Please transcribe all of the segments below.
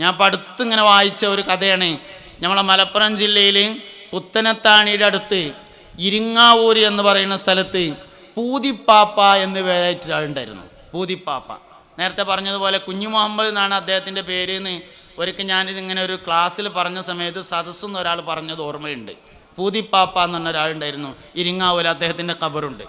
ഞാൻ ഇപ്പോൾ അടുത്തിങ്ങനെ വായിച്ച ഒരു കഥയാണ്. നമ്മളെ മലപ്പുറം ജില്ലയിൽ പുത്തനത്താണിയുടെ അടുത്ത് ഇരിങ്ങാവൂര് എന്ന് പറയുന്ന സ്ഥലത്ത് പൂതിപ്പാപ്പ എന്ന് പേരായിട്ട് ഒരാളുണ്ടായിരുന്നു. പൂതിപ്പാപ്പ. നേരത്തെ പറഞ്ഞതുപോലെ കുഞ്ഞു മുഹമ്മദ് എന്നാണ് അദ്ദേഹത്തിന്റെ പേര് എന്ന് ഒരിക്കൽ ഞാനിതിങ്ങനെ ഒരു ക്ലാസ്സിൽ പറഞ്ഞ സമയത്ത് സദസ്സെന്ന് ഒരാൾ പറഞ്ഞത് ഓർമ്മയുണ്ട്. പൂതിപ്പാപ്പ എന്ന് പറഞ്ഞ ഒരാളുണ്ടായിരുന്നു. ഇരിങ്ങാവൂർ അദ്ദേഹത്തിന്റെ ഖബറുണ്ട്.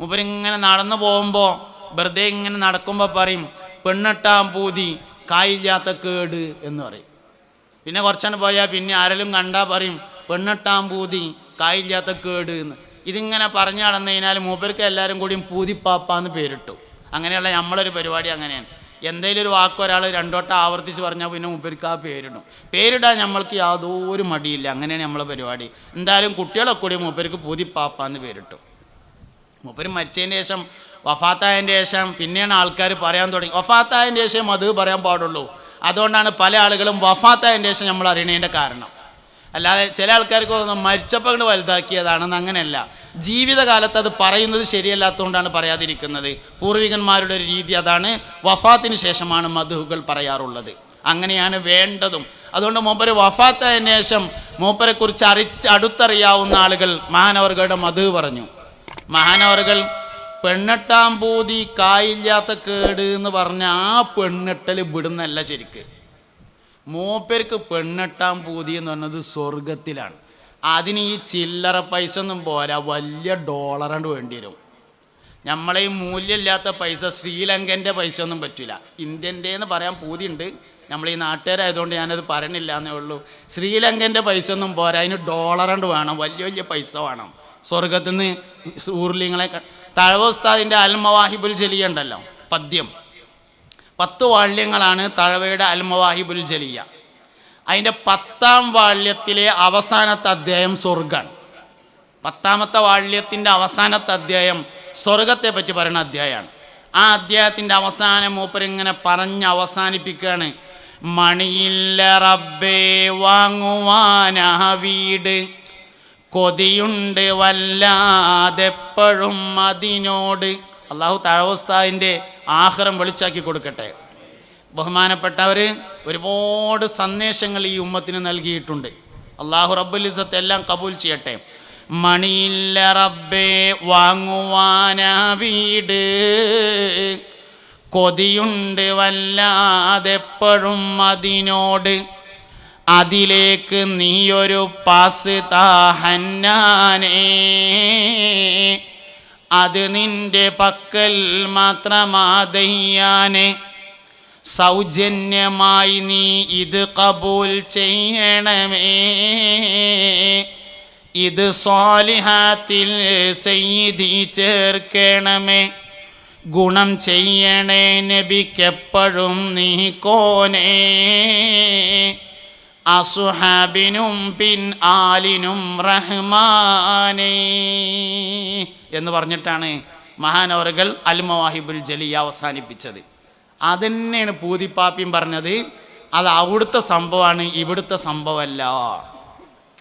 മുപ്പരിങ്ങനെ നടന്നു പോകുമ്പോൾ വെറുതെ ഇങ്ങനെ നടക്കുമ്പോൾ പറയും പെണ്ണെട്ടാം പൂതി കായില്ലാത്ത കേട് എന്ന് പറയും. പിന്നെ കുറച്ചാണ് പോയാൽ പിന്നെ ആരെങ്കിലും കണ്ടാൽ പറയും പെണ്ണെട്ടാം പൂതി കായില്ലാത്ത കേട് എന്ന്. ഇതിങ്ങനെ പറഞ്ഞു നടന്നു കഴിഞ്ഞാൽ മൂപ്പർക്ക് എല്ലാവരും കൂടിയും പൂതിപ്പാപ്പ എന്ന് പേരിട്ടു. അങ്ങനെയുള്ള നമ്മളൊരു പരിപാടി അങ്ങനെയാണ്. എന്തെങ്കിലും ഒരു വാക്ക് ഒരാൾ രണ്ടോട്ടം ആവർത്തിച്ച് പറഞ്ഞാൽ പിന്നെ മൂപ്പർക്ക് ആ പേരിടും. പേരിടാൻ നമ്മൾക്ക് യാതൊരു മടിയില്ല. അങ്ങനെയാണ് നമ്മളെ പരിപാടി. എന്തായാലും കുട്ടികളൊക്കെ കൂടി മൂപ്പർക്ക് പൂതിപ്പാപ്പ എന്ന് പേരിട്ടു. മൂപ്പർ മരിച്ചതിന് ശേഷം വഫാത്തായതിന്റെ ശേഷം പിന്നെയാണ് ആൾക്കാർ പറയാൻ തുടങ്ങി. വഫാത്തായതിന്റെ ശേഷം അത് പറയാൻ പാടുള്ളൂ. അതുകൊണ്ടാണ് പല ആളുകളും വഫാത്തായതിന്റെ ശേഷം നമ്മൾ അറിയണതിന്റെ കാരണം. അല്ലാതെ ചില ആൾക്കാർക്ക് തോന്നുന്നു മരിച്ചപ്പോൾ കൊണ്ട് വലുതാക്കിയതാണെന്ന് അങ്ങനെയല്ല. ജീവിതകാലത്ത് അത് പറയുന്നത് ശരിയല്ലാത്തതുകൊണ്ടാണ് പറയാതിരിക്കുന്നത്. പൂർവികന്മാരുടെ ഒരു രീതി അതാണ് വഫാത്തിന് ശേഷമാണ് മധുഹുകൾ പറയാറുള്ളത്. അങ്ങനെയാണ് വേണ്ടതും. അതുകൊണ്ട് മൂപ്പര് വഫാത്തായതിന് ശേഷം മൂപ്പരെക്കുറിച്ച് അറിച്ച് അടുത്തറിയാവുന്ന ആളുകൾ മഹാനവറുകളുടെ മധു പറഞ്ഞു. മഹാനവറുകൾ പെണ്ണെട്ടാം പൂതി കായില്ലാത്ത കേട് എന്ന് പറഞ്ഞ ആ പെണ്ണെട്ടൽ വിടുന്നല്ല ശരിക്ക്. മൂപ്പേർക്ക് പെണ്ണെട്ടാമ്പൂതി എന്ന് പറഞ്ഞത് സ്വർഗത്തിലാണ്. അതിന് ഈ ചില്ലറ പൈസ ഒന്നും പോരാ വലിയ ഡോളറാണ്ട് വേണ്ടി വരും. നമ്മളെ ഈ മൂല്യമില്ലാത്ത പൈസ ശ്രീലങ്കന്റെ പൈസ ഒന്നും പറ്റില്ല ഇന്ത്യന്റെ എന്ന് പറയാൻ പൂതിയുണ്ട്. നമ്മൾ ഈ നാട്ടുകാരായതുകൊണ്ട് ഞാനത് പറയണില്ല എന്നേ ഉള്ളൂ. ശ്രീലങ്കന്റെ പൈസ ഒന്നും പോരാ അതിന് ഡോളറണ്ട് വേണം വലിയ വലിയ പൈസ വേണം. സ്വർഗത്തിൽ നിന്ന് ഊർലിങ്ങളെ തഴവോസ്താദിന്റെ അൽമവാഹിബുൽ ജലിയ ഉണ്ടല്ലോ പദ്യം. പത്ത് വാള്യങ്ങളാണ് തഴവയുടെ അൽമവാഹിബുൽ ജലിയ. അതിന്റെ പത്താം വാള്യത്തിലെ അവസാനത്തെ അധ്യായം സ്വർഗാണ് പത്താമത്തെ വാള്യത്തിന്റെ അവസാനത്തെ അധ്യായം സ്വർഗത്തെ പറ്റി പറയുന്ന അധ്യായമാണ്. ആ അധ്യായത്തിന്റെ അവസാനം മൂപ്പരിങ്ങനെ പറഞ്ഞ് അവസാനിപ്പിക്കുകയാണ്. മണിയില്ല റബ്ബേ വാങ്ങുവാനാ വീട്. കൊതിയുണ്ട് വല്ലാതെപ്പോഴും അതിനോട്. അള്ളാഹു താഴവസ്ഥാദിന്റെ ആഹാരം വെളിച്ചാക്കി കൊടുക്കട്ടെ. ബഹുമാനപ്പെട്ടവർ ഒരുപാട് സന്ദേശങ്ങൾ ഈ ഉമ്മത്തിന് നൽകിയിട്ടുണ്ട്. അള്ളാഹു റബ്ബുലിസത്ത് എല്ലാം കബൂൽ ചെയ്യട്ടെ. മണിയില്ല റബ്ബേ വാങ്ങുവാനാ വീട്. കൊതിയുണ്ട് വല്ലാതെപ്പോഴും അതിനോട്. അതിലേക്ക് നീയൊരു പാസ് താഹന്നാനേ അത് നിന്റെ പക്കൽ മാത്രമാതയ്യാനെ സൗജന്യമായി നീ ഇത് കബൂൽ ചെയ്യണമേ. ഇത് സ്വാലിഹാത്തിൽ സെയ്തി ചേർക്കണമേ. ഗുണം ചെയ്യണേ നബിക്കെപ്പോഴും നീ കോനേ. അസുഹാബിനും പിൻ ആലിനും റഹ്മാനേ എന്ന് പറഞ്ഞിട്ടാണ് മഹാനവറുകൾ അൽമവാഹിബുൽ ജലിയ അവസാനിപ്പിച്ചത്. അതന്നെയാണ് പൂതിപ്പാപ്പിയും പറഞ്ഞത്. അത് അവിടുത്തെ സംഭവമാണ് ഇവിടുത്തെ സംഭവമല്ല.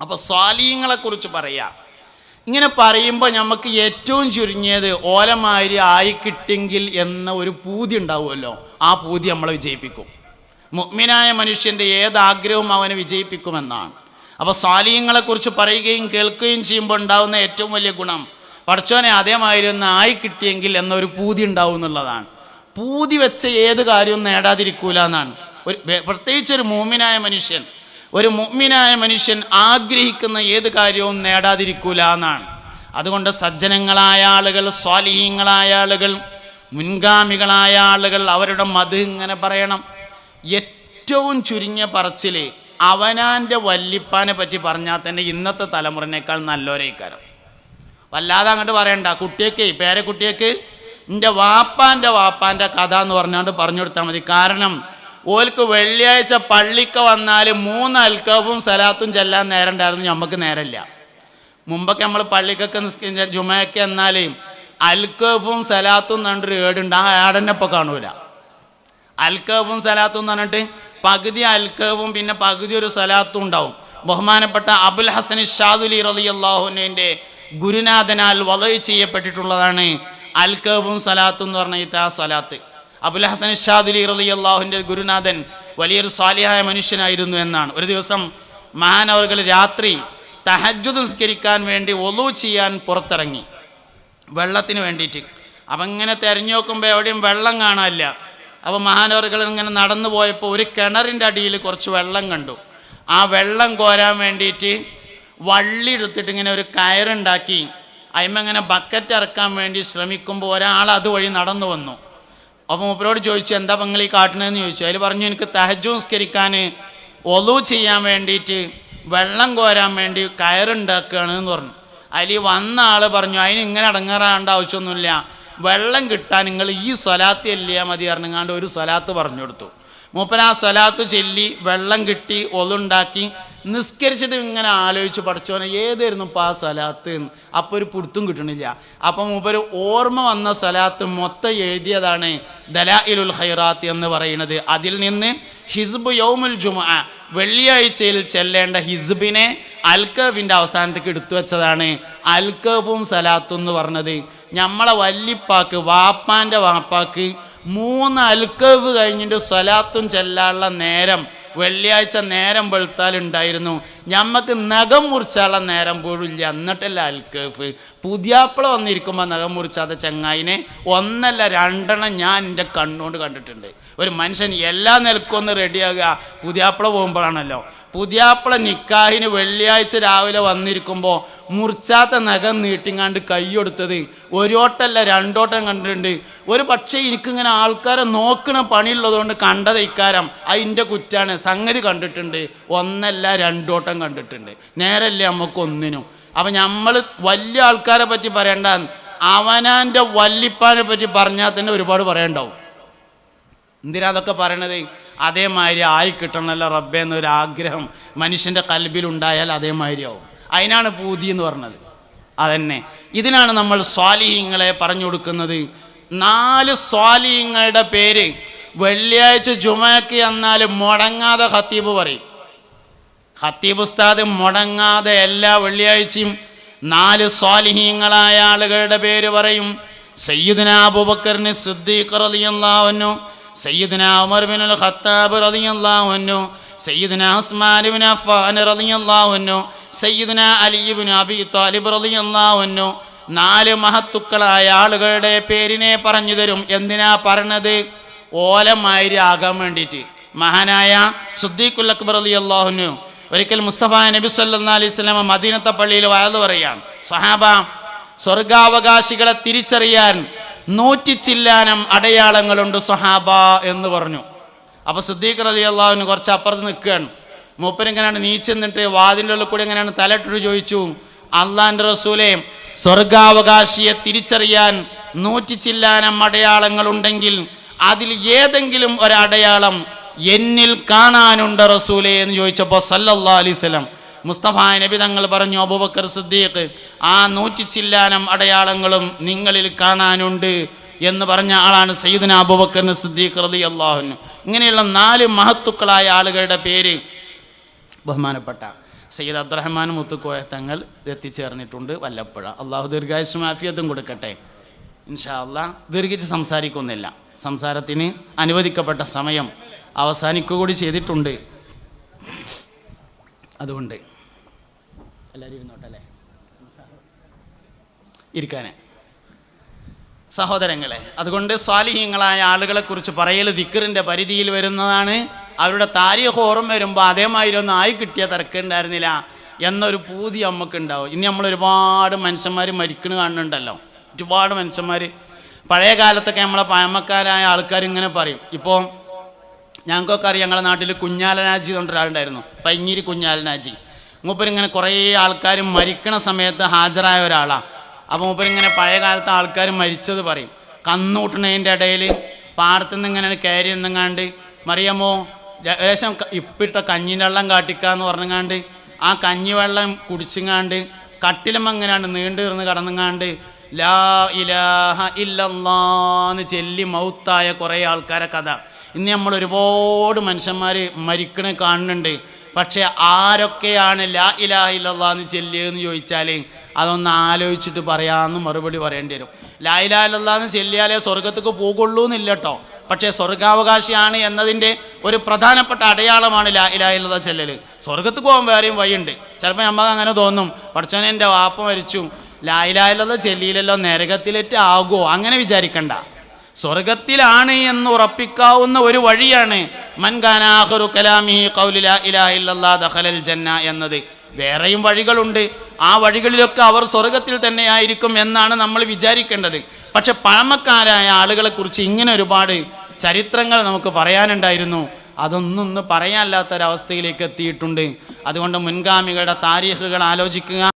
അപ്പോൾ സ്വാലീങ്ങളെക്കുറിച്ച് പറയാം. ഇങ്ങനെ പറയുമ്പോൾ നമുക്ക് ഏറ്റവും ചുരുങ്ങിയത് ഓലമാതിരി ആയി കിട്ടിയെങ്കിൽ എന്ന ഒരു പൂതി ഉണ്ടാവുമല്ലോ. ആ പൂതി നമ്മളെ വിജയിപ്പിക്കും. മുഗ്മിനായ മനുഷ്യന്റെ ഏതാഗ്രഹവും അവനെ വിജയിപ്പിക്കുമെന്നാണ്. അപ്പോൾ സ്വാലീങ്ങളെക്കുറിച്ച് പറയുകയും കേൾക്കുകയും ചെയ്യുമ്പോൾ ഉണ്ടാകുന്ന ഏറ്റവും വലിയ ഗുണം പഠിച്ചോനെ അതേമാതിരി ആയി കിട്ടിയെങ്കിൽ എന്നൊരു പൂതി ഉണ്ടാവും എന്നുള്ളതാണ്. പൂതി വെച്ച ഏത് കാര്യവും നേടാതിരിക്കൂല എന്നാണ് ഒരു പ്രത്യേകിച്ച് ഒരു മൂമിനായ മനുഷ്യൻ ഒരു മുഗ്മിനായ മനുഷ്യൻ ആഗ്രഹിക്കുന്ന ഏത് കാര്യവും നേടാതിരിക്കൂല എന്നാണ് അതുകൊണ്ട് സജ്ജനങ്ങളായ ആളുകൾ സ്വാലിഹീങ്ങളായ ആളുകൾ മുൻഗാമികളായ ആളുകൾ അവരുടെ മത് ഇങ്ങനെ പറയണം. ഏറ്റവും ചുരുങ്ങിയ പറച്ചിൽ അവനാന്റെ വല്ലിപ്പാനെ പറ്റി പറഞ്ഞാൽ തന്നെ ഇന്നത്തെ തലമുറനേക്കാൾ നല്ലൊരേക്കാരം വല്ലാതെ അങ്ങോട്ട് പറയണ്ട. കുട്ടിയൊക്കെ പേരക്കുട്ടിയൊക്കെ എന്റെ വാപ്പാന്റെ വാപ്പാന്റെ കഥ എന്ന് പറഞ്ഞുകൊണ്ട് പറഞ്ഞു കൊടുത്താൽ മതി. കാരണം ഓൽക്ക് വെള്ളിയാഴ്ച പള്ളിക്ക് വന്നാൽ മൂന്ന് അൽക്കവും സലാത്തും ചെല്ലാൻ നേരം ഉണ്ടായിരുന്നു. നമുക്ക് നേരമില്ല. മുമ്പൊക്കെ നമ്മൾ പള്ളിക്കൊക്കെ നിസ്കരിച്ച ജുമയൊക്കെ എന്നാൽ അൽക്കഫും സലാത്തും എന്നൊരു ഏടുണ്ട്. ആ ഏടന്നെ ഇപ്പോൾ കാണൂല. അൽക്കവും സലാത്തും എന്ന് പറഞ്ഞിട്ട് പകുതി അൽക്കവും പിന്നെ പകുതി ഒരു സലാത്തും ഉണ്ടാവും. ബഹുമാനപ്പെട്ട അബുൽ ഹസൻ ഷാദുലി റലി അള്ളാഹുവിന്റെ ഗുരുനാഥനാൽ വളയി ചെയ്യപ്പെട്ടിട്ടുള്ളതാണ് അൽക്കവും സലാത്തും എന്ന് പറഞ്ഞ ഇത്ത സലാത്ത്. അബുൽ ഹസൻ ഷാദുലി റലി അള്ളാഹുവിന്റെ ഗുരുനാഥൻ വലിയൊരു സ്വാലിഹായ മനുഷ്യനായിരുന്നു എന്നാണ്. ഒരു ദിവസം മഹാനവറുകൾ രാത്രി തഹജ്ജുദ് നിസ്കരിക്കാൻ വേണ്ടി ഒലു ചെയ്യാൻ പുറത്തിറങ്ങി. വെള്ളത്തിന് വേണ്ടിയിട്ട്. അപ്പം ഇങ്ങനെ തിരഞ്ഞു നോക്കുമ്പോൾ എവിടെയും വെള്ളം കാണാനില്ല. അപ്പോൾ മഹാനവറുകൾ ഇങ്ങനെ നടന്നു പോയപ്പോൾ ഒരു കിണറിന്റെ അടിയിൽ കുറച്ച് വെള്ളം കണ്ടു. ആ വെള്ളം കോരാൻ വേണ്ടിയിട്ട് വള്ളി എടുത്തിട്ട് ഇങ്ങനെ ഒരു കയറുണ്ടാക്കി അയ്മ ഇങ്ങനെ ബക്കറ്റ് ഇറക്കാൻ വേണ്ടി ശ്രമിക്കുമ്പോൾ ഒരാൾ അതുവഴി നടന്നു വന്നു. അപ്പോൾ മൂപ്പരോട് ചോദിച്ചു എന്താ പങ്ങൾ ഈ കാട്ടണതെന്ന് ചോദിച്ചു? അതിൽ പറഞ്ഞു എനിക്ക് തഹജു നിസ്കരിക്കാൻ ഒലു ചെയ്യാൻ വേണ്ടിയിട്ട് വെള്ളം കോരാൻ വേണ്ടി കയറുണ്ടാക്കുകയാണ് എന്ന് പറഞ്ഞു. അതിൽ വന്ന ആൾ പറഞ്ഞു അതിന് ഇങ്ങനെ അടങ്ങാറാണ്ട ആവശ്യമൊന്നുമില്ല. വെള്ളം കിട്ടാൻ നിങ്ങൾ ഈ സ്വലാത്ത് ചെല്ലിയാൽ മതി അറിഞ്ഞങ്ങാണ്ട് ഒരു സ്വലാത്ത് പറഞ്ഞു കൊടുത്തു. മൂപ്പൻ ആ സ്വലാത്ത് ചെല്ലി വെള്ളം കിട്ടി ഒതുണ്ടാക്കി നിസ്കരിച്ചിട്ട് ഇങ്ങനെ ആലോചിച്ച് പഠിച്ചോനെ ഏതായിരുന്നു ഇപ്പോൾ ആ സ്വലാത്ത് എന്ന്? അപ്പോൾ ഒരു പുടുത്തും കിട്ടണില്ല. അപ്പം മൂപ്പര് ഓർമ്മ വന്ന സ്വലാത്ത് മൊത്തം എഴുതിയതാണ് ദലാ ദലാഇലുൽ ഹൈറാത്ത് എന്ന് പറയുന്നത്. അതിൽ നിന്ന് ഹിസ്ബ് യൗമുൽ ജുമ വെള്ളിയാഴ്ചയിൽ ചെല്ലേണ്ട ഹിസ്ബിനെ അൽക്കബിന്റെ അവസാനത്തേക്ക് എടുത്തു വെച്ചതാണ്. അൽക്കബും സലാത്തും എന്ന് പറഞ്ഞത്. നമ്മളെ വല്ലിപ്പാക്ക് വാപ്പാന്റെ വാപ്പാക്ക് മൂന്ന് അൽക്കവ് കഴിഞ്ഞിട്ട് സലാത്തും ചെല്ലാനുള്ള നേരം വെള്ളിയാഴ്ച നേരം വെളുത്താലുണ്ടായിരുന്നു. ഞമ്മക്ക് നഖം മുറിച്ചാളെ നേരം പോലുമില്ല എന്നിട്ടല്ല അൽക്കേഫ് പുതിയാപ്പിള വന്നിരിക്കുമ്പോൾ നഖം മുറിച്ചാത്ത ചങ്ങായിനെ ഒന്നല്ല രണ്ടെണ്ണം ഞാൻ എന്റെ കണ്ണുകൊണ്ട് കണ്ടിട്ടുണ്ട്. ഒരു മനുഷ്യൻ എല്ലാ നിലക്കും ഒന്ന് റെഡിയാകുക. പുതിയാപ്പിള പോകുമ്പോഴാണല്ലോ. പുതിയാപ്പിള നിക്കാഹിന് വെള്ളിയാഴ്ച രാവിലെ വന്നിരിക്കുമ്പോൾ മുറിച്ചാത്ത നഖം നീട്ടിങ്ങാണ്ട് കൈയൊടുത്തത് ഒരോട്ടല്ല രണ്ടോട്ടം കണ്ടിട്ടുണ്ട്. ഒരു പക്ഷേ എനിക്കിങ്ങനെ ആൾക്കാരെ നോക്കണ പണിയുള്ളതുകൊണ്ട് കണ്ടത് ഇക്കാരം. അതിന്റെ കുറ്റാണ്. സംഗതി കണ്ടിട്ടുണ്ട് ഒന്നല്ല രണ്ടോട്ടം കണ്ടിട്ടുണ്ട്. നേരല്ലേ നമുക്ക് ഒന്നിനും. അപ്പം നമ്മൾ വലിയ ആൾക്കാരെ പറ്റി പറയണ്ട. അവനാന്റെ വല്ലിപ്പാനെ പറ്റി പറഞ്ഞാൽ തന്നെ ഒരുപാട് പറയണ്ടാവും. എന്തിനാ അതൊക്കെ പറയണത്? അതേമാതിരി ആയി കിട്ടണമല്ലോ റബ്ബേ എന്നൊരു ആഗ്രഹം മനുഷ്യന്റെ കൽബിലുണ്ടായാൽ അതേമാതിരി ആവും അതിനാണ് പൂതി എന്ന് പറഞ്ഞത്. അതന്നെ. ഇതിനാണ് നമ്മൾ സ്വാലിഹ്യങ്ങളെ പറഞ്ഞു കൊടുക്കുന്നത് നാല് സ്വാലിഹ്യങ്ങളുടെ പേര് വെള്ളിയാഴ്ച ജുമയ്ക്ക് എന്നാൽ മുടങ്ങാതെ ഹത്തീബ് പറയും. ഹത്തീബ് ഉസ്താദ് മുടങ്ങാതെ എല്ലാ വെള്ളിയാഴ്ചയും നാല് സ്വാലിഹീങ്ങളായ ആളുകളുടെ പേര് പറയും. സയ്യിദിന അബൂബക്കറിന് സിദ്ദീഖ് റളിയല്ലാഹു സയ്യിദിന അൽ ഖത്താബ് റളിയല്ലാഹു സയ്യിദിന സയ്യിദ്ന ഉസ്മാൻ ബിൻ അഫ്ഫാൻ റളിയല്ലാഹു അൻഹു സയ്യിദ്ന അലി ഇബ്നു അബി താലിബ് അൻഹു. നാല് മഹത്തുക്കളായ ആളുകളുടെ പേരിനെ പറഞ്ഞു തരും. എന്തിനാ പറഞ്ഞത്? ഓലമാതിരി ആകാൻ വേണ്ടിയിട്ട്. മഹാനായ സുദ്ദീഖുൽ അക്ബർ അലി അള്ളാഹുനു ഒരിക്കൽ മുസ്തഫ നബി സല്ലാ അലൈഹി സ്വലാമ മദീനത്തെ പള്ളിയിൽ വയത് പറയാം. സഹാബ സ്വർഗാവകാശികളെ തിരിച്ചറിയാൻ നൂറ്റിച്ചില്ലാനം അടയാളങ്ങളുണ്ട് സഹാബ എന്ന് പറഞ്ഞു. അപ്പോൾ സുദ്ദീഖ് അലി അള്ളാഹുന് കുറച്ച് അപ്പുറത്ത് നിൽക്കുകയാണ്. മൂപ്പൻ ഇങ്ങനെയാണ് നീച്ചെന്നിട്ട് വാതിന്റെ ഉള്ളിൽ കൂടി എങ്ങനെയാണ് തലയിട്ടിട്ട് ചോദിച്ചു. അള്ളാന്റെ റസൂലെ സ്വർഗാവകാശിയെ തിരിച്ചറിയാൻ നൂറ്റിച്ചില്ലാനം അടയാളങ്ങളുണ്ടെങ്കിൽ അതിൽ ഏതെങ്കിലും ഒരടയാളം എന്നിൽ കാണാനുണ്ട് റസൂലേ എന്ന് ചോദിച്ചപ്പോൾ സല്ലല്ലാ അലൈഹി സ്വലം മുസ്തഫ നബി തങ്ങൾ പറഞ്ഞു അബൂബക്കർ സിദ്ദീഖ് ആ നൂറ്റിച്ചില്ലാനം അടയാളങ്ങളും നിങ്ങളിൽ കാണാനുണ്ട് എന്ന് പറഞ്ഞ ആളാണ് സയ്യിദുന അബൂബക്കർ സിദ്ദീഖ് റതി അള്ളാഹുന് ഇങ്ങനെയുള്ള നാല് മഹത്തുക്കളായ ആളുകളുടെ പേര് ബഹുമാനപ്പെട്ട സയ്യിദ് അബ്ദുറഹ്മാൻ മുത്തുക്കോയ തങ്ങൾ എത്തിച്ചേർന്നിട്ടുണ്ട് വല്ലപ്പുഴ. അള്ളാഹു ദീർഘായുസും ആഫിയത്തും കൊടുക്കട്ടെ. ഇൻഷാ അള്ളാഹ് ദീർഘിച്ച് സംസാരിക്കുന്നില്ല. സംസാരത്തിന് അനുവദിക്കപ്പെട്ട സമയം അവസാനിക്കുക കൂടി ചെയ്തിട്ടുണ്ട്. അതുകൊണ്ട് എല്ലാവരും ഇരുന്നോട്ടല്ലേ? ഇരിക്കാനേ. സഹോദരങ്ങളെ അതുകൊണ്ട് സ്വാലിഹ്യങ്ങളായ ആളുകളെക്കുറിച്ച് പറയൽ ദിക്കറിന്റെ പരിധിയിൽ വരുന്നതാണ്. അവരുടെ താരീഖ് ഓർമ്മ വരുമ്പോൾ അതേമാതിരി ഒന്നും ആയി കിട്ടിയ തിരക്കുണ്ടായിരുന്നില്ല എന്നൊരു പൂതി നമുക്കുണ്ടാവും ഇനി നമ്മൾ ഒരുപാട് മനുഷ്യന്മാർ മരിക്കണ കാണുന്നുണ്ടല്ലോ. ഒരുപാട് മനുഷ്യന്മാർ പഴയ കാലത്തൊക്കെ നമ്മളെ പഴമക്കാരായ ആൾക്കാർ ഇങ്ങനെ പറയും. ഇപ്പോൾ ഞങ്ങൾക്കൊക്കെ അറിയാം ഞങ്ങളുടെ നാട്ടിൽ കുഞ്ഞാലനാജി എന്ന് പറഞ്ഞൊരാളുണ്ടായിരുന്നു പൈഞ്ഞിരി കുഞ്ഞാലനാജി. മൂപ്പരിങ്ങനെ കുറേ ആൾക്കാർ മരിക്കണ സമയത്ത് ഹാജരായ ഒരാളാണ് അപ്പോൾ മൂപ്പരിങ്ങനെ പഴയ കാലത്തെ ആൾക്കാർ മരിച്ചത് പറയും. കന്നൂട്ടണതിന്റെ ഇടയിൽ പാടത്തുനിന്ന് ഇങ്ങനെ കയറി നിന്നങ്ങാണ്ട് മറിയാമോ ലേശം ക- ഇപ്പിട്ട കഞ്ഞിന്റെ വെള്ളം കാട്ടിക്കാന്ന് പറഞ്ഞങ്ങാണ്ട് ആ കഞ്ഞിവെള്ളം കുടിച്ചിങ്ങാണ്ട് കട്ടിലും അങ്ങനെയാണ് നീണ്ടു കിടന്ന് കടന്നങ്ങാണ്ട് ലാ ഇലാഹ ഇല്ലല്ലാന്ന് ചെല്ലി മൗത്തായ കുറേ ആൾക്കാരെ കഥ. ഇന്ന് നമ്മൾ ഒരുപാട് മനുഷ്യന്മാർ മരിക്കണ കാണുന്നുണ്ട്. പക്ഷേ ആരൊക്കെയാണ് ലാ ഇലാഹ ഇല്ലല്ലാന്ന് ചെല്ലിയെന്ന് ചോദിച്ചാൽ അതൊന്ന് ആലോചിച്ചിട്ട് പറയാമെന്ന് മറുപടി പറയേണ്ടി വരും. ലാ ഇലാഹ ഇല്ലല്ലാന്ന് ചെല്ലിയാലേ സ്വർഗത്തേക്ക് പോകുള്ളൂ എന്നില്ല കേട്ടോ പക്ഷേ സ്വർഗാവകാശിയാണ് എന്നതിന്റെ ഒരു പ്രധാനപ്പെട്ട അടയാളമാണ് ലാ ഇലാഹില്ല ചെല്ലൽ സ്വർഗത്ത് പോകാൻ വേറെയും വഴിയുണ്ട്. ചിലപ്പോൾ നമ്മൾ അങ്ങനെ തോന്നും. പഠിച്ചോനെ എന്റെ വാപ്പ മരിച്ചു. ലാ ചെല്ലിയിലല്ലോ നരകത്തിലേറ്റ് ആകുമോ അങ്ങനെ വിചാരിക്കണ്ട. സ്വർഗത്തിലാണ് എന്ന് ഉറപ്പിക്കാവുന്ന ഒരു വഴിയാണ് മൻഖാനാഹുറു കലാമി കൗലില ദഖലൽ ജന്ന എന്നത്. വേറെയും വഴികളുണ്ട്. ആ വഴികളിലൊക്കെ അവർ സ്വർഗത്തിൽ തന്നെയായിരിക്കും എന്നാണ് നമ്മൾ വിചാരിക്കേണ്ടത്. പക്ഷെ പഴമക്കാരായ ആളുകളെ കുറിച്ച് ഇങ്ങനെ ഒരുപാട് ചരിത്രങ്ങൾ നമുക്ക് പറയാനുണ്ടായിരുന്നു. അതൊന്നും ഇന്ന് പറയാനില്ലാത്തൊരവസ്ഥയിലേക്ക് എത്തിയിട്ടുണ്ട്. അതുകൊണ്ട് മുൻഗാമികളുടെ താരീഖുകൾ ആലോചിക്കുക.